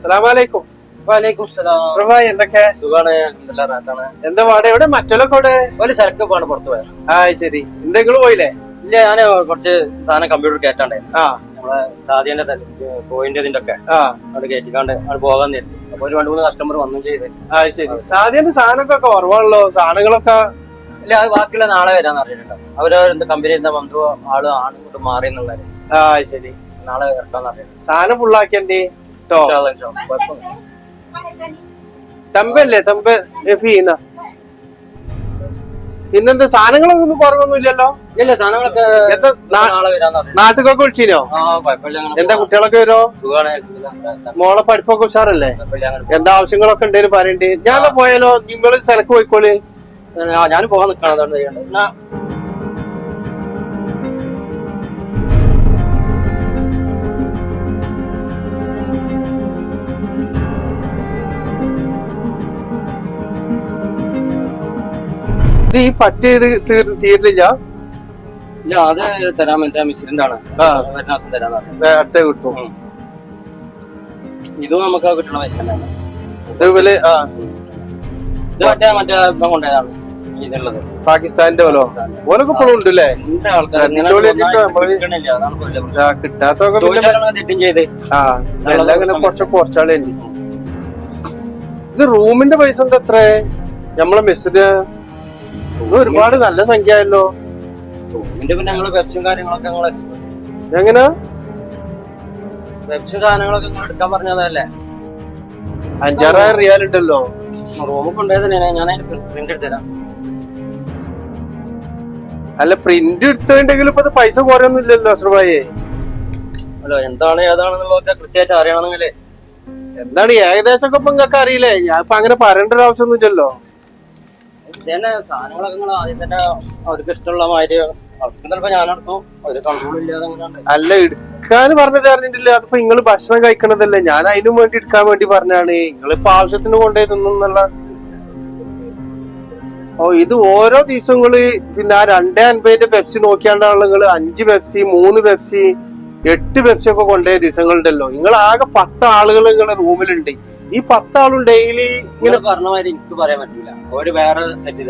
അസ്സലാമലൈക്കും. വലൈക്കും സലാം അഷ്റഫായി എന്തൊക്കെ? സുഖാണ് എന്താ പാടെ എവിടെ? മറ്റൊക്കെ അവിടെ ഒരു സ്ഥലക്ക് പോണ് പുറത്ത് പോയത്. ആ ശരി. എന്തെങ്കിലും പോയില്ലേ? ഇല്ല ഞാൻ കുറച്ച് സാധനം കമ്പ്യൂട്ടർ കയറ്റാണ്ടായിരുന്നു ആ. നമ്മളെ സാധ്യന്റെ പോയിന്റ് ഇതിന്റെ ഒക്കെ അവിടെ കയറ്റിക്കാണ്ട് അവിടെ പോകാൻ നേരത്തെ. അപ്പൊ ഒരു രണ്ട് മൂന്ന് കസ്റ്റമർ വന്നും ചെയ്ത്. ആ ശരി. സാധ്യന്റെ സാധനമൊക്കെ കുറവാണല്ലോ. സാധനങ്ങളൊക്കെ ഇല്ല അത് ബാക്കിയുള്ള നാളെ വരാന്ന് അറിഞ്ഞിട്ടുണ്ടാവും അവർ എന്ത് കമ്പനി എന്താ ബന്ധു ആൾ ആണ് ഇങ്ങോട്ട് മാറി എന്നുള്ളത്. ആ ശരി. നാളെ ഇറക്കാന്ന് അറിയാം സാധനം ഫുള്ളാക്കിയണ്ടേ കേട്ടോ തമ്പല്ലേ തമ്പ ഫീന പിന്നെന്താ സാധനങ്ങളൊക്കെ ഒന്നും കുറവൊന്നുമില്ലല്ലോ ഇല്ല സാധനങ്ങളൊക്കെ നാട്ടിലൊക്കെ വിളിച്ചിനോ? എന്താ കുട്ടികളൊക്കെ വരുമോ മോളെ പഠിപ്പൊക്കെ ഉഷാറല്ലേ? എന്താ ആവശ്യങ്ങളൊക്കെ ഉണ്ടെങ്കിലും പറയണ്ടേ. ഞാൻ പോയാലോ? നിങ്ങൾ സ്ഥലക്ക് പോയിക്കോളി. ഞാൻ പോകാൻ നിൽക്കണം ഇത് ഈ പറ്റ തീർ- തീരില്ല? ഇല്ല അത് തരാൻ എന്റെ മിസിഡന്റ് ആണ് ആ. വരുന്ന ദിവസം തരാന്ന് പറഞ്ഞു. നേരത്തെ കിട്ടും. ഇതും നമുക്ക് കിട്ടണ പൈസ തന്നെയാണ് ഇത് ആ. ഇത് മറ്റേ മറ്റേ ഇപ്പം കൊണ്ടുപോയതാണ്. ഇതുള്ളത്. പാകിസ്ഥാന്റെ പോലോ ഓനൊക്കെ ഇപ്പോഴും ഉണ്ട് അല്ലേ കിട്ടാത്തൊക്കെ എല്ലാം ഇങ്ങനെ കുറച്ച് കുറച്ചാളുണ്ട് ഇത് റൂമിന്റെ പൈസ എന്താ എത്ര നമ്മളെ മെസ്സിന് ഒരുപാട് നല്ല സംഖ്യ ആയല്ലോ ഇതിന്റെ പിന്നെ ഞങ്ങൾ വെബ്സും കാര്യങ്ങളൊക്കെ ഞങ്ങൾ എങ്ങനെ? വെബ്സും സാധനങ്ങളൊക്കെ നിങ്ങൾ എടുക്കാൻ പറഞ്ഞതല്ലേ? അഞ്ചാറായിരം റിയാൽ ഉണ്ടല്ലോ. കൊണ്ടുപോയത് ഞാൻ അതിന്റെ പ്രിന്റ് എടുത്തരാം. അല്ല പ്രിന്റ് എടുത്തുണ്ടെങ്കിലും ഇപ്പൊ പൈസ കുറയൊന്നുമില്ലല്ലോ അശ്രഭായി അല്ലോ എന്താണ് ഏതാണെന്നുള്ളതൊക്കെ കൃത്യമായിട്ട് അറിയണമെന്നെങ്കിലേ എന്താണ് ഏകദേശം ഒക്കെ ഇപ്പൊ നിങ്ങൾക്ക് അറിയില്ലേ? ഞാൻ ഇപ്പൊ അങ്ങനെ പറയേണ്ട ഒരു ആവശ്യമൊന്നും ഇല്ലല്ലോ ഇതന്നെ സാധനങ്ങളൊക്കെ നിങ്ങൾ ആദ്യം തന്നെ അവർക്ക് ഇഷ്ടമുള്ള മാതിരി കൺട്രോൾ അല്ല എടുക്കാൻ പറഞ്ഞത് അറിഞ്ഞിട്ടില്ല. അതിപ്പോ നിങ്ങൾ ഭക്ഷണം കഴിക്കണതല്ലേ. ഞാൻ അതിനും വേണ്ടി എടുക്കാൻ വേണ്ടി പറഞ്ഞാണ്. നിങ്ങളിപ്പോ ആവശ്യത്തിന് കൊണ്ടുപോയി തിന്നുന്നുള്ള ഓ ഇത് ഓരോ ദിവസങ്ങൾ പിന്നെ ആ രണ്ടേ അൻപതിന്റെ പെപ്സി നോക്കിയാണ്ടാണ് നിങ്ങൾ അഞ്ച് പെപ്സി മൂന്ന് പെപ്സി എട്ട് പെപ്സി ഒക്കെ കൊണ്ടുപോയ ദിവസങ്ങളുണ്ടല്ലോ. നിങ്ങൾ ആകെ പത്ത് ആളുകൾ നിങ്ങളുടെ റൂമിലുണ്ട് ഈ പത്താളും ഡെയിലി ഇങ്ങനെ പറഞ്ഞ മാതിരി എനിക്ക് പറയാൻ പറ്റില്ല അവർ വേറെ തെറ്റി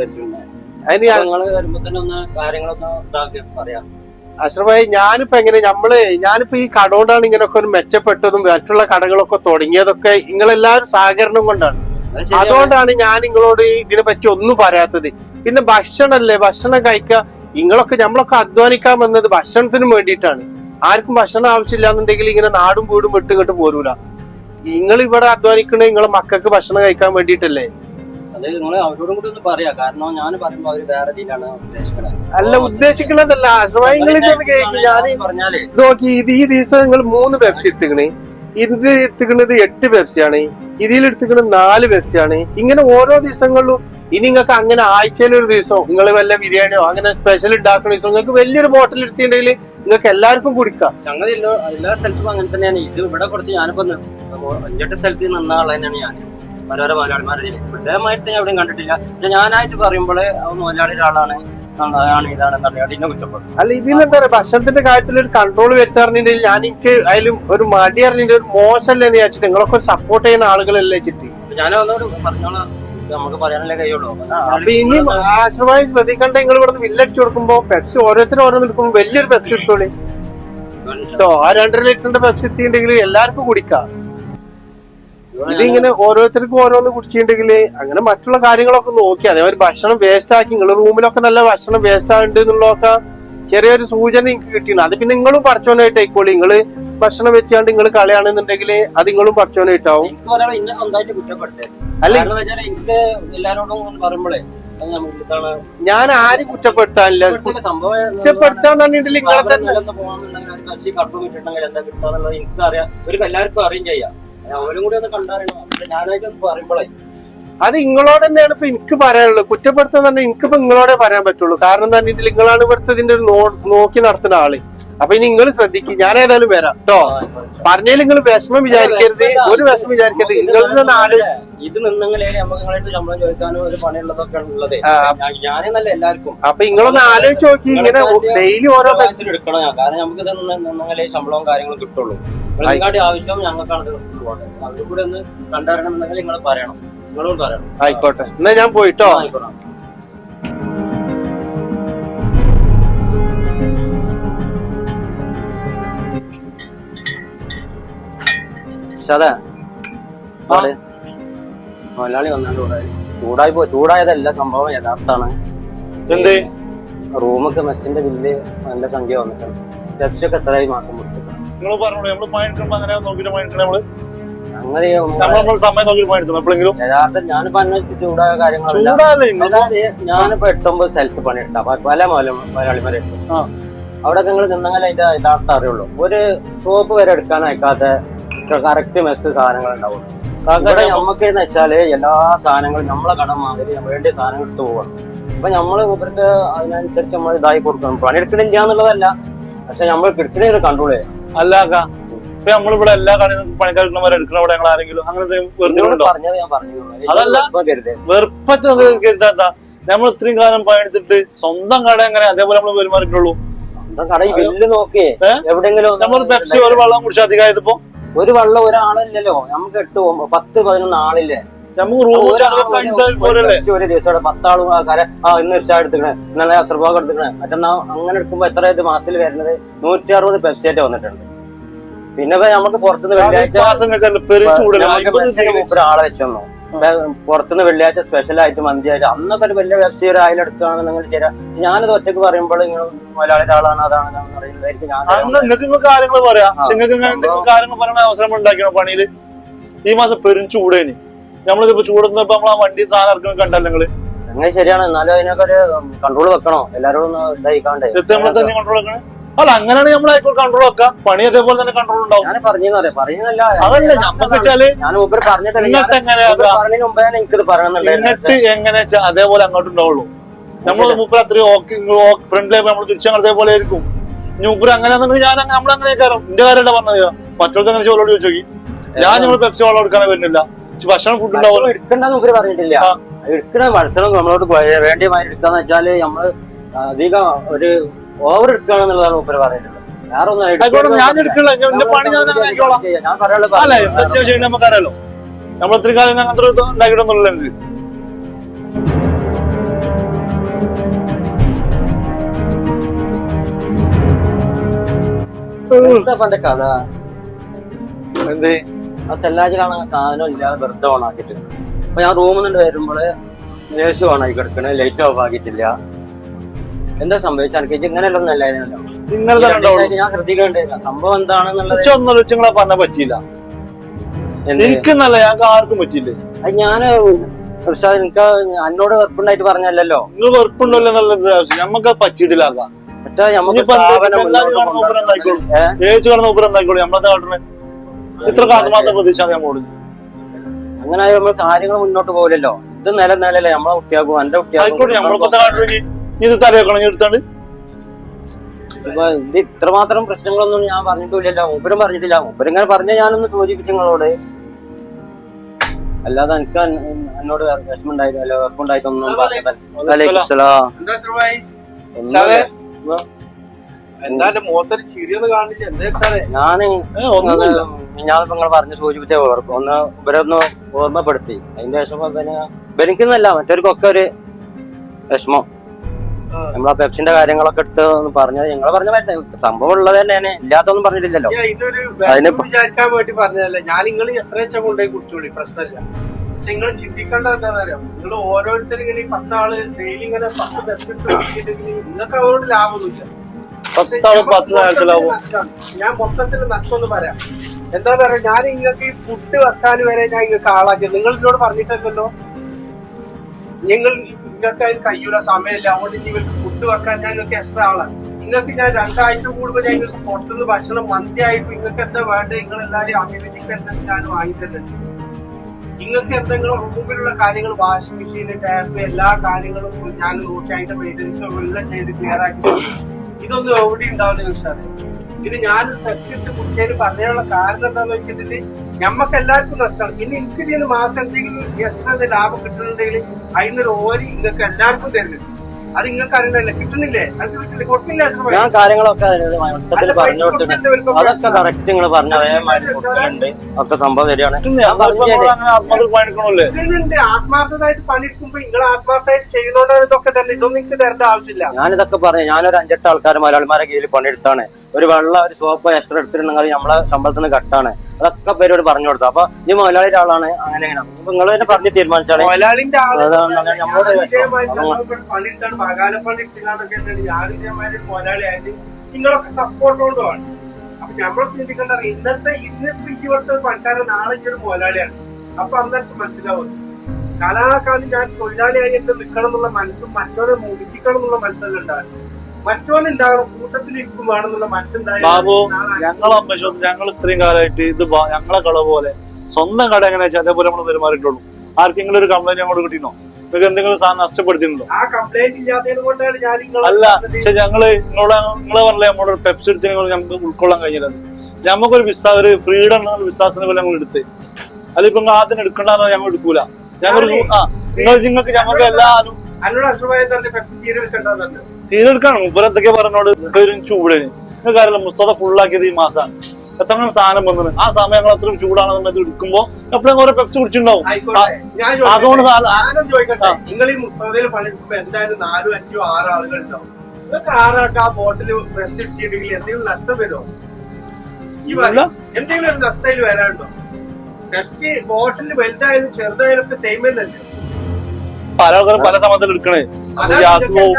അതിന് ഞാൻ- നിങ്ങൾ വരുമ്പോ തന്നെ ഒന്ന് കാര്യങ്ങളൊന്ന് ഇതാക്കി പറയാം. അഷ്റഫായി ഞാനിപ്പോ എങ്ങനെ നമ്മൾ ഞാനിപ്പോ ഈ കട കൊണ്ടാണ് ഇങ്ങനെയൊക്കെ ഒരു മെച്ചപ്പെട്ടതും മറ്റുള്ള കടകളൊക്കെ തുടങ്ങിയതൊക്കെ നിങ്ങളെല്ലാവരും സഹകരണം കൊണ്ടാണ്. അതുകൊണ്ടാണ് ഞാൻ നിങ്ങളോട് ഇതിനെ പറ്റി ഒന്നും പറയാത്തത്. പിന്നെ ഭക്ഷണല്ലേ? ഭക്ഷണം കഴിക്കുക നിങ്ങളൊക്കെ നമ്മളൊക്കെ അധ്വാനിക്കാൻ വന്നത് ഭക്ഷണത്തിന് വേണ്ടിയിട്ടാണ്. ആർക്കും ഭക്ഷണം ആവശ്യമില്ലാന്നുണ്ടെങ്കിൽ ഇങ്ങനെ നാടും വീടും വിട്ട് ഇങ്ങോട്ട് പോരൂല. നിങ്ങൾ ഇവിടെ അധ്വാനിക്കണേ നിങ്ങളെ മക്കൾക്ക് ഭക്ഷണം കഴിക്കാൻ വേണ്ടിട്ടല്ലേ അല്ല ഉദ്ദേശിക്കണതല്ല. നോക്കി ഇത് ഈ ദിവസം നിങ്ങൾ മൂന്ന് പെപ്സി എടുത്തിക്കണ് ഇത് എടുത്തിക്കണത് എട്ട് പെപ്സിയാണ് ഇതിൽ എടുത്തിക്കണത് നാല് പെപ്സിയാണ് ഇങ്ങനെ ഓരോ ദിവസങ്ങളിലും ഇനി നിങ്ങൾക്ക് അങ്ങനെ ആഴ്ചയിൽ ഒരു ദിവസം നിങ്ങൾ വല്ല ബിരിയാണിയോ അങ്ങനെ സ്പെഷ്യൽ ഉണ്ടാക്കുന്ന ദിവസം നിങ്ങൾക്ക് വലിയൊരു ബോട്ടിൽ എടുത്തിട്ടുണ്ടെങ്കിൽ നിങ്ങൾക്ക് എല്ലാവർക്കും കുടിക്കാം. ഞങ്ങൾ എല്ലാ എല്ലാ സ്ഥലത്തും അങ്ങനെ തന്നെയാണ്. ഇത് ഇവിടെ കുറച്ച് ഞാനിപ്പോ അഞ്ചെട്ട് സ്ഥലത്ത് നിന്ന ആളെ തന്നെയാണ് ഞാൻ. പലവരെ മലയാളിമാരെ പ്രത്യേകമായിട്ട് ഞാൻ എവിടെയും കണ്ടിട്ടില്ല. പക്ഷെ ഞാനായിട്ട് പറയുമ്പോൾ മലയാളി കുറ്റപ്പെടും അല്ല ഇതിലെന്താ പറയാ ഭക്ഷണത്തിന്റെ കാര്യത്തിൽ ഒരു കൺട്രോൾ വരുത്താറുണ്ടെങ്കിൽ ഞാൻ എനിക്ക് അതിലും ഒരു മടി അറിഞ്ഞിട്ട് ഒരു മോശമല്ലേ എന്ന് വിചാരിച്ചിട്ട് നിങ്ങളൊക്കെ സപ്പോർട്ട് ചെയ്യുന്ന ആളുകളല്ലേ വെച്ചിട്ട്. ഞാനോട് ഞാൻ പറഞ്ഞോളാം. നമുക്ക് പറയാനല്ലേ കഴിയുള്ളൂ. അപ്പൊ ഇനി ആശ്രമായി ശ്രദ്ധിക്കണ്ട നിങ്ങൾ ഇവിടുന്ന് വില്ലടിച്ചു കൊടുക്കുമ്പോ പെപ്സി ഓരോരുത്തരും ഓരോന്ന് എടുക്കുമ്പോ വലിയൊരു പെപ്സി എടുത്തോളി. കേട്ടോ ആ രണ്ടര ലിറ്ററിന്റെ പെപ്സി എത്തിയിട്ടുണ്ടെങ്കിൽ എല്ലാവർക്കും കുടിക്കാം. ഇതിങ്ങനെ ഓരോരുത്തർക്കും ഓരോന്ന് കുടിച്ചിട്ടുണ്ടെങ്കിൽ അങ്ങനെ മറ്റുള്ള കാര്യങ്ങളൊക്കെ നോക്കി. അതേമാതിരി ഭക്ഷണം വേസ്റ്റ് ആക്കി നിങ്ങൾ റൂമിലൊക്കെ നല്ല ഭക്ഷണം വേസ്റ്റ് ആകുന്നുണ്ട് എന്നുള്ളതൊക്കെ ചെറിയൊരു സൂചന എനിക്ക് കിട്ടിയാണ് അത് പിന്നെ നിങ്ങളും പഠിച്ചോനായിട്ട് ആയിക്കോളി നിങ്ങൾ ഭക്ഷണം വെച്ചാണ്ട് നിങ്ങൾ കളയാണെന്നുണ്ടെങ്കിൽ അത് നിങ്ങളും പഠിച്ചോനായിട്ടാവും ഇട്ടാവും. അല്ലെ ഇന്നെ സ്വന്തമായിട്ട് എനിക്ക് എല്ലാരോടും പറയുമ്പോഴേ ഞാൻ ആരും കുറ്റപ്പെടുത്താനില്ല. കുറ്റപ്പെടുത്താൻ പറഞ്ഞിട്ടില്ല നിങ്ങളെ തന്നെ. എനിക്ക് എല്ലാവർക്കും അറിയും ചെയ്യാം. അത് അവരും കൂടി ഒന്ന് കണ്ടറിയണം. പക്ഷെ ഞാനായിട്ട് ഒന്ന് പറയുമ്പോഴേ അത് നിങ്ങളോട് തന്നെയാണ് ഇപ്പൊ എനിക്ക് പറയാനുള്ളത്. കുറ്റപ്പെടുത്താൻ തന്നെ എനിക്കിപ്പോ നിങ്ങളോടെ പറയാൻ പറ്റുള്ളൂ. കാരണം എന്താ നിങ്ങളാണ് ഇവിടുത്തെ ഇതിന്റെ ഒരു നോക്കി നടത്തുന്ന ആൾ. അപ്പൊ ഇനി നിങ്ങൾ ശ്രദ്ധിക്കും. ഞാൻ ഏതായാലും വരാം. കേട്ടോ പറഞ്ഞാൽ നിങ്ങൾ വിഷമം വിചാരിക്കരുത്. ഒരു വിഷമം വിചാരിക്കരുത്. നിങ്ങളുടെ നാല് ഇത് നിന്നെങ്കിലേ നമുക്ക് നിങ്ങളായിട്ട് ശമ്പളം ചോദിക്കാനും ഒരു പണിയുള്ളതൊക്കെ ഉള്ളത്. ഞാനെന്നല്ല എല്ലാവർക്കും. അപ്പൊ നിങ്ങളൊന്ന് ആലോചിച്ച് നോക്കി. ഇങ്ങനെ ഡെയിലി ഓരോ വാക്സിൻ എടുക്കണം ഞാൻ. കാരണം നമുക്ക് ഇത് നിന്നെങ്കിലേ ശമ്പളവും കാര്യങ്ങളും കിട്ടുള്ളൂ. ആവശ്യം ഞങ്ങൾക്കാണ് അവരും കൂടെ ഒന്ന് കണ്ടറിയണമെന്നുണ്ടെങ്കിൽ നിങ്ങൾ പറയണം. നിങ്ങളും പറയണം. ആയിക്കോട്ടെ. എന്നാ ഞാൻ പോയിട്ടോ. ആയിക്കോട്ടെ. അതെ. മലയാളി വന്നാണ്ട് ചൂടായി. ചൂടായി പോ ചൂടായതല്ല സംഭവം യഥാർത്ഥാണ് എന്ത്? റൂമൊക്കെ മെസ്സിന്റെ ബില്ല് നല്ല സംഖ്യ വന്നിട്ടുണ്ട് സ്റ്റെപ്സ് ഒക്കെ എത്രയായി മാസം കൊടുത്തിട്ടുണ്ട് നിങ്ങൾ പറഞ്ഞോളൂ നമ്മൾ പണിയെടുക്കുമ്പോ അങ്ങനെ നോക്കിട്ട് പണിയെടുക്കണേ നമ്മൾ? അങ്ങനെ നമ്മൾ സമയം പണിയെടുക്കണം എപ്പോഴെങ്കിലും. യഥാർത്ഥം ഞാനിപ്പോ അന്വേഷിച്ച് ചൂടായ കാര്യങ്ങളല്ല ഞാനിപ്പോ എട്ടൊമ്പത് സ്ഥലത്ത് പണിയെടുത്ത. പല മല- മലയാളിമാരെ. അവിടെ നിങ്ങൾ നിന്നെങ്കിൽ അതിന്റെ യഥാർത്ഥം അറിയുള്ളൂ. ഒരു സോപ്പ് വരെ എടുക്കാൻ അയക്കാത്ത കറക്റ്റ് മെസ്സ് സാധനങ്ങൾ ഉണ്ടാവും ഇവിടെ നമുക്ക് എന്ന് വെച്ചാൽ എല്ലാ സാധനങ്ങളും നമ്മളെ കട മാതിരി വേണ്ടിയ സാധനങ്ങൾ എടുത്തു പോകണം അപ്പൊ നമ്മൾ ഇവർക്ക് അതിനനുസരിച്ച് നമ്മൾ ഇതായി കൊടുക്കണം. പണിയെടുക്കണില്ല എന്നുള്ളതല്ല. പക്ഷെ നമ്മൾ കിടക്കുന്ന ഒരു കൺട്രോൾ ചെയ്യാം അല്ലാക്ക ഇപ്പൊ നമ്മളിവിടെ എല്ലാ പണിക്കാർക്കുന്നവരെ എടുക്കണ ഞങ്ങൾ ആരെങ്കിലും അങ്ങനെ അതല്ല. കരുതാത്ത നമ്മൾ ഇത്രയും കാലം പണിയെടുത്തിട്ട് സ്വന്തം കട എങ്ങനെ അതേപോലെ നമ്മൾ പെരുമാറിയിട്ടുള്ളൂ സ്വന്തം കട നോക്കിയേ? എവിടെങ്കിലും നമ്മൾ പെപ്സി ഒരു വെള്ളം കുടിച്ചാൽ അധികമായതിപ്പോ ഒരു വള്ളം ഒരാളില്ലല്ലോ. നമുക്ക് എട്ട് പത്ത് പതിനൊന്ന് ആളില്ലേ? ഒരു ദിവസം പത്താളും ആൾക്കാരെ ആ ഇന്ന് ഇഷ്ടം എടുത്തിക്കണേ. ഇന്നലെ അസ്രഭാഗം എടുത്തിക്കണേ. മറ്റന്നാ അങ്ങനെ എടുക്കുമ്പോ എത്ര ഇത് മാസത്തിൽ വരുന്നത്? നൂറ്റി അറുപത് പെപ്സിയായിട്ട് വന്നിട്ടുണ്ട്. പിന്നെ നമുക്ക് പുറത്തുനിന്ന് വെള്ളിയാഴ്ച ഒരാളെ വെച്ചെന്നോ. പുറത്തുനിന്ന് വെള്ളിയാഴ്ച സ്പെഷ്യൽ ആയിട്ട് മന്തി ആയിട്ട് അന്നൊക്കെ ഒരു വലിയ വെബ്സി ഒരു ആയിരം എടുക്കുകയാണെന്നുണ്ടെങ്കിൽ ശരി ഞാനത് ഒറ്റയ്ക്ക് പറയുമ്പോൾ നിങ്ങൾ മലയാളിയുടെ ആളാണ് അതാണ് പറയുന്നതായിരിക്കും നിങ്ങൾക്ക് കാര്യങ്ങൾ പറയാം. നിങ്ങൾക്ക് കാര്യങ്ങൾ പറയുന്ന അവസരം ഈ മാസം പെരും ചൂടേനി. നമ്മളിപ്പോ ചൂടുന്നപ്പോ നമ്മൾ ആ വണ്ടി സാധനം കണ്ടല്ലോ നിങ്ങൾ. അങ്ങനെ ശരിയാണ്. എന്നാലും അതിനൊക്കെ ഒരു കൺട്രോൾ വെക്കണോ? എല്ലാരോടും ഇതായിക്കാണ്ടേ. കൺട്രോൾ ആക്കണേ അല്ല അങ്ങനെയാണ് നമ്മൾ ആയിക്കോട്ടെ കൺട്രോൾ വെക്കുക പണി അതേപോലെ തന്നെ കൺട്രോൾ ഉണ്ടാവും. ഞാൻ പറയുന്നല്ല അതല്ല നമുക്ക് വെച്ചാൽ ഞാൻ പറഞ്ഞിട്ടില്ല. പറഞ്ഞതിന് മുമ്പേ എനിക്കിത് പറയണമെന്നുണ്ടായിരുന്നു ഇങ്ങട്ട് എങ്ങനെ അതേപോലെ അങ്ങോട്ട് ഉണ്ടാവുള്ളൂ. നമ്മൾ മൂപ്പർ അത്രയും ഫ്രണ്ട് ഫ്രണ്ടിലേക്ക് നമ്മൾ തിരിച്ചു അതേപോലെ ആയിരിക്കും. ഇനി മുപ്പര് അങ്ങനെയാണെന്നുണ്ടെങ്കിൽ ഞാൻ നമ്മൾ അങ്ങനെ കയറും എന്റെ കാര്യമല്ല പറഞ്ഞത്? മറ്റൊരു അങ്ങനെ ചോലോട് ചോദിച്ചു ഞാൻ നിങ്ങൾ പെപ്സി വെള്ളം എടുക്കാനേ വരുന്നില്ല. ഭക്ഷണം ഫുഡ് ഉണ്ടാവും എടുക്കണ്ടെന്ന് മൂപ്പര് പറഞ്ഞിട്ടില്ല. എടുക്കണ ഭക്ഷണം നമ്മളോട് വേണ്ടി എടുക്കാന്ന് വെച്ചാൽ നമ്മൾ അധികം ഒരു ഓവർ എടുക്കുകയാണെന്നുള്ളതാണ് വേറെ ഒന്നും ആയിക്കോട്ടെ ഞാൻ എടുക്കില്ല എന്റെ പണി ഞാൻ അങ്ങനെ ആക്കിക്കോളാം അല്ല എന്താ ചെയ്യുന്നത് നമുക്കറിയാലോ. നമ്മൾ ഇത്രയും കാലം അങ്ങനത്തെ ഒരു ഇത് ഉണ്ടാക്കിയിട്ടൊന്നുമില്ല എന്താ ഇപ്പൊ എന്റെ കഥ. എന്തേ? ആ തെല്ലാജിലാണ് സാധനം ഇല്ലാതെ വെറുതെ ഓൺ ആക്കിയിട്ട് അപ്പൊ ഞാൻ റൂമിൽ നിന്ന് വരുമ്പോൾ എ സി ഓൺ ആക്കി കിടക്കണേ. ലൈറ്റ് ഓഫ് ആക്കിയിട്ടില്ല. എന്താ സംഭവിച്ച എനിക്ക് അല്ലായിരുന്നല്ലോ. ഇന്നലെ തന്നെ ഞാൻ ശ്രദ്ധിക്കേണ്ടില്ല സംഭവം എന്താണെന്നുള്ളത് ഉച്ച ഒന്നും പറഞ്ഞ പറ്റിയില്ല? എനിക്കെന്നല്ല ഞങ്ങൾക്ക് ആർക്കും പറ്റിയില്ലേ? അത് ഞാൻ ഉസ്താദ് എനിക്ക് എന്നോട് വെറുപ്പുണ്ടായിട്ട് പറഞ്ഞല്ലോ. നിങ്ങൾ വെറുപ്പുണ്ടല്ലോ എന്നുള്ളത് നമുക്ക് പറ്റിയിട്ടില്ല ഇത്ര അങ്ങനെ നമ്മൾ കാര്യങ്ങൾ മുന്നോട്ട് പോകില്ലല്ലോ ഇത് നില നിലല്ലേ നമ്മളെ കുട്ടിയാക്കും എന്റെ കുട്ടിയാക്കും ഇത് തലയൊക്കണം ഇനി എടുത്താണ്ട്? ഇത് ഇത്രമാത്രം പ്രശ്നങ്ങളൊന്നും ഞാൻ പറഞ്ഞിട്ടില്ലല്ലോ. മൂപ്പരും പറഞ്ഞിട്ടില്ല. മൂപ്പരും ഇങ്ങനെ പറഞ്ഞ ഞാനൊന്ന് ചോദിപ്പിച്ചു നിങ്ങളോട്. അല്ലാതെ എനിക്ക് എന്നോട് വിഷമം ഉണ്ടായില്ല വിഷമമുണ്ടായിട്ടൊന്നും പറഞ്ഞിട്ടില്ല വലൈക്കും സലാം. എന്താ ശ്രമായി ഒന്നുമില്ല. എന്താ എന്റെ മുഖത്തൊരു ചിരിയൊന്ന് കാണില്ല. എന്താ വെച്ചാലേ ഞാൻ ഞാനിപ്പോ നിങ്ങൾ പറഞ്ഞ് സൂചിപ്പിച്ച ഓർക്കും ഒന്ന് ഇവരൊന്ന് ഓർമ്മപ്പെടുത്തി. അതിന്റെ വിഷമം പിന്നെ മറ്റൊരു മറ്റവർക്കൊക്കെ ഒരു വിഷമം. നമ്മളാ പെപ്സിന്റെ കാര്യങ്ങളൊക്കെ എടുത്ത് പറഞ്ഞത് ഞങ്ങൾ പറഞ്ഞ സംഭവം ഉള്ളത് തന്നെയാണ്. ഇല്ലാത്തൊന്നും പറഞ്ഞിട്ടില്ലല്ലോ. അതിന് വിചാരിക്കാൻ വേണ്ടി പറഞ്ഞതല്ല. ഞാൻ നിങ്ങൾ എത്ര കൊണ്ടുപോയി കുടിച്ചോളി പ്രശ്നമില്ല. പക്ഷെ നിങ്ങൾ ചിന്തിക്കേണ്ടത് എന്താണെന്നറിയാം നിങ്ങൾ ഓരോരുത്തരും ഇങ്ങനെ പത്താൾ ഡെയിലി ഇങ്ങനെ പത്ത് ബസ് നിങ്ങൾക്ക് അവരോട് ലാഭമൊന്നുമില്ല. പത്താൾ ഞാൻ പത്ത് നേരത്തിലാവും. ഞാൻ മൊത്തത്തിൽ നഷ്ടം ഒന്ന് പറയാം. എന്താ പറയാ ഞാൻ നിങ്ങൾക്ക് ഈ ഫുഡ് വെക്കാൻ വരെ ഞാൻ നിങ്ങൾക്ക് ആളാക്കി നിങ്ങൾ എന്നോട് പറഞ്ഞിട്ടല്ലോ നിങ്ങൾ നിങ്ങൾക്ക് അതിന് കയ്യൂല സമയമില്ല. അതുകൊണ്ട് ഇനി ഇവർക്ക് ഫുഡ് വെക്കാൻ ഞാൻ നിങ്ങൾക്ക് എക്സ്ട്രാ ആളാണ്. നിങ്ങൾക്ക് ഞാൻ രണ്ടാഴ്ച കൂടുമ്പോൾ ഞാൻ നിങ്ങൾക്ക് പുറത്തുനിന്ന് ഭക്ഷണം മന്തിയായിട്ട് നിങ്ങൾക്ക് എന്താ വേണ്ടത്? നിങ്ങൾ എല്ലാവരും അഭിരുചിക്ക് എന്തെങ്കിലും ഞാൻ വാങ്ങിത്തരുന്നുണ്ട് നിങ്ങൾക്ക് എന്തെങ്കിലും റൂമിലുള്ള കാര്യങ്ങൾ വാഷിംഗ് മെഷീൻ ടാപ്പ് എല്ലാ കാര്യങ്ങളും ഞാൻ നോക്കി അതിന്റെ മെയിന്റനൻസും എല്ലാം ചെയ്ത് ക്ലിയർ ആക്കി ഇതൊന്നും എവിടെ ഉണ്ടാവില്ല സാറേ. ഇത് ഞാൻ ടെക്സ്റ്റ് കുറിച്ചതിന് പറയാനുള്ള കാരണം എന്താണെന്ന് വെച്ചിട്ടുണ്ടെങ്കിൽ ഞമ്മക്ക് എല്ലാവർക്കും നഷ്ടമാണ്. പിന്നെ എനിക്ക് ഇതിന് മാസം എന്തെങ്കിലും എക്സ്ട്രാ ലാഭം കിട്ടുന്നുണ്ടെങ്കിൽ അതിനൊരു ഓരി നിങ്ങൾക്ക് എല്ലാവർക്കും തരുന്നുണ്ട്. അത് നിങ്ങൾക്ക് അറിയുന്നില്ല കിട്ടുന്നില്ലേ? അത് കിട്ടില്ല കൊടുക്കില്ല ഞാൻ കാര്യങ്ങളൊക്കെ മൊത്തത്തിൽ പറഞ്ഞു കൊടുത്തിട്ടുണ്ട്. അതൊക്കെ കറക്റ്റ് നിങ്ങൾ പറഞ്ഞ കൊടുക്കുന്നുണ്ട് ഒക്കെ സംഭവം ശരിയാണ്. ഇതിനുണ്ട് ആത്മാർത്ഥമായിട്ട് പണിയെടുക്കുമ്പോ നിങ്ങൾ ആത്മാർത്ഥമായിട്ട് ചെയ്യുന്നോണ്ടാണ് ഇതൊക്കെ തന്നെ. ഇതൊന്നും നിങ്ങൾക്ക് തരേണ്ട ആവശ്യമില്ല. ഞാനിതൊക്കെ പറഞ്ഞു ഞാനൊരു അഞ്ചെട്ട് ആൾക്കാർ മലയാളിമാരെ കീഴിൽ പണിയെടുത്താണ്. ഒരു വെള്ള ഒരു സോപ്പ് എക്സ്ട്രാ എടുത്തിട്ടുണ്ടെങ്കിൽ നമ്മളെ ശമ്പളത്തിന് കട്ടാണ്. അതൊക്കെ പേരോട് പറഞ്ഞു കൊടുത്തു. അപ്പൊ ഈ മുതലാളിയുടെ ആളാണ് അങ്ങനെ അപ്പൊ നിങ്ങൾ തന്നെ പറഞ്ഞ് ഒരു നിങ്ങളൊക്കെ സപ്പോർട്ട് കൊണ്ടുമാണ് അപ്പൊ നമ്മൾ ചിന്തിക്കേണ്ട ഇന്നത്തെ ഇന്നത്തെ ഈ ഒരു പണിക്കാരൻ നാളെ ഈ ഒരു മുതലാളിയാണ്. അപ്പൊ അന്നേരത്ത് മനസ്സിലാവും. കാലാകാലം ഞാൻ തൊഴിലാളിയായിട്ട് നിൽക്കണം എന്നുള്ള മനസ്സും മറ്റവരെ മുടിപ്പിക്കണം എന്നുള്ള മനസ്സെല്ലാം കൂട്ടത്തിൽ ബാബു ഞങ്ങളെ അമ്മ ഞങ്ങൾ ഇത്രയും കാലമായിട്ട് ഇത് ഞങ്ങളെ കട പോലെ സ്വന്തം കട എങ്ങനെ വെച്ചാൽ അതേപോലെ നമ്മൾ പെരുമാറിയിട്ടുള്ളൂ? ആർക്കെങ്കിലും ഒരു കംപ്ലൈന്റ് ഞങ്ങളോട് കിട്ടിയോ നിങ്ങൾക്ക് എന്തെങ്കിലും സാധനം നഷ്ടപ്പെടുത്തിയിട്ടുണ്ടോ? അല്ല പക്ഷെ ഞങ്ങൾ നിങ്ങളോട് നിങ്ങളെ പറഞ്ഞില്ലേ നമ്മളോട് ഒരു പെപ്സ് എടുത്ത് നിങ്ങൾ ഞങ്ങൾക്ക് ഉൾക്കൊള്ളാൻ കഴിഞ്ഞില്ല ഞമ്മക്കൊരു വിശ്വാസ ഒരു ഫ്രീഡം എന്നുള്ള വിശ്വാസത്തിന് പോലെ ഞങ്ങൾ എടുത്ത്. അല്ല ഇപ്പൊ ആദ്യം എടുക്കണ്ടെന്ന് ഞങ്ങൾ എടുക്കൂല. ഞങ്ങൾ ആ നിങ്ങൾ നിങ്ങൾക്ക് ഞങ്ങൾക്ക് എല്ലാവരും അന്നോട് അശ്രമായി തന്നെ പെപ്സി തീരെ എടുക്കേണ്ടതുണ്ട് തീരെ എടുക്കാണ് മുമ്പ് എന്തൊക്കെ പറഞ്ഞോട് പേരും ചൂടിന് അറിയില്ല മുസ്തഫ ഫുള്ളാക്കിയത് ഈ മാസം എത്ര സാധനം വന്നത് ആ സമയം ഞങ്ങൾ അത്രയും ചൂടാണ് സമയത്ത് എടുക്കുമ്പോ എപ്പോഴും ഓരോ പെപ്സ് കുടിച്ചിട്ടുണ്ടാവും. അതുകൊണ്ട് നിങ്ങൾ ഈ മുസ്തഫയിൽ പണിയെടുക്കുമ്പോ എന്തായാലും നാലോ അഞ്ചോ ആറോ ആളുകൾ ഉണ്ടാവും നിങ്ങൾക്ക് ആറാട്ട് ആ ബോട്ടിൽ പെപ്സി ഇട്ടിട്ടുണ്ടെങ്കിൽ എന്തെങ്കിലും നഷ്ടം വരുമോ? ഈ. എന്തെങ്കിലും ഒരു നഷ്ടം വരാനുണ്ടോ പെപ്സി ബോട്ടിൽ വലുതായാലും ചെറുതായാലും ഒക്കെ സെയിം തന്നെയല്ലേ? പല ആൾക്കാരും പല സമയത്തിൽ എടുക്കണേ. അതാണ് ഗ്യാസ് പോവും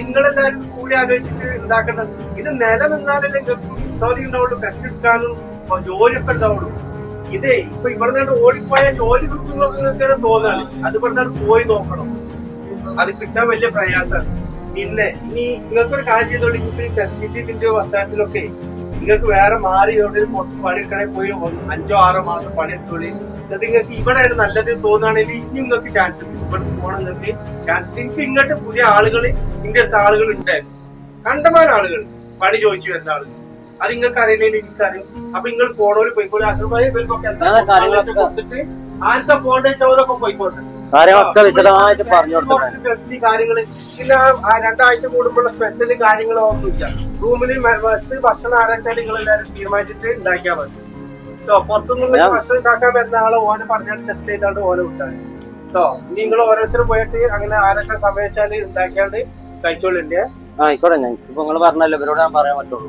നിങ്ങളെല്ലാരും കൂടി ആലോചിച്ചിട്ട് ഉണ്ടാക്കേണ്ടത് ഇത് നിലനിന്നാലല്ലേ നിങ്ങൾക്ക് ജോലി ഉണ്ടാവുള്ളൂ പെപ്സി എടുക്കാനും ഓ, ജോലിയൊക്കെ ഉണ്ടാവുള്ളൂ. ഇതേ ഇപ്പൊ ഇവിടെ നിന്ന് ഓടിപ്പോയാൽ ജോലി കിട്ടുന്നൊക്കെ തോന്നാണ് അത് ഇവിടെ പോയി നോക്കണം. അത് കിട്ടാൻ വലിയ പ്രയാസമാണ് പിന്നെ ഇനി നിങ്ങൾക്കൊരു കാര്യം ചെയ്തോളി പെപ്സിറ്റിന്റെ വർത്താനത്തിലൊക്കെ നിങ്ങൾക്ക് വേറെ മാറി എവിടെയും പുറത്ത് പണിയെടുക്കണേ പോയി അഞ്ചോ ആറോ മാസം പണിയെടുത്തോളി. എന്നിട്ട് നിങ്ങൾക്ക് ഇവിടെയാണ് നല്ലത് തോന്നുകയാണെങ്കിൽ ഇനി നിങ്ങൾക്ക് ചാൻസ് ഉണ്ട്. ഇവിടെ പോകണം നിങ്ങൾക്ക് ചാൻസ് എനിക്ക് ഇങ്ങോട്ട് പുതിയ ആളുകൾ ഇന്റെ അടുത്ത ആളുകൾ ഉണ്ടായിരുന്നു. കണ്ടമാൻ ആളുകൾ പണി ചോദിച്ചു വരുന്ന ആളുകൾ. അത് നിങ്ങൾക്ക് അറിയില്ലെങ്കിൽ എനിക്കറിയും അപ്പൊ നിങ്ങൾ പോണോര് പോയിക്കോളി. അസുഖമായി ഇവർക്കൊക്കെ കൊടുത്തിട്ട് കാര്യങ്ങളൊക്കെ വിശദമായിട്ട് പറഞ്ഞു കൊടുത്തു കാര്യങ്ങൾ. പിന്നെ ആ- രണ്ടാഴ്ച കൂടുമ്പോഴുള്ള സ്പെഷ്യൽ കാര്യങ്ങളോ ഒന്നുമില്ല റൂമിൽ ബസ് ഭക്ഷണം ആരാച്ചാൽ നിങ്ങൾ എല്ലാവരും തീരുമാനിച്ചിട്ട് ഉണ്ടാക്കിയാൽ മതി. പുറത്തുനിന്നുള്ള ഭക്ഷണം ഉണ്ടാക്കാൻ വരുന്ന ആളെ ഓനെ പറഞ്ഞാൽ സെറ്റ് ചെയ്താണ്ട് ഓനെ വിട്ടാണ് കേട്ടോ നിങ്ങൾ ഓരോരുത്തർ പോയിട്ട് അങ്ങനെ ആരൊക്കെ സമയച്ചാൽ ഉണ്ടാക്കിയാണ്ട് കഴിച്ചോളില്ലേ ആയിക്കോട്ടെ ഞാൻ ഇപ്പൊ നിങ്ങൾ പറഞ്ഞല്ലോ ഇവരോട് ഞാൻ പറയാൻ പറ്റുള്ളൂ.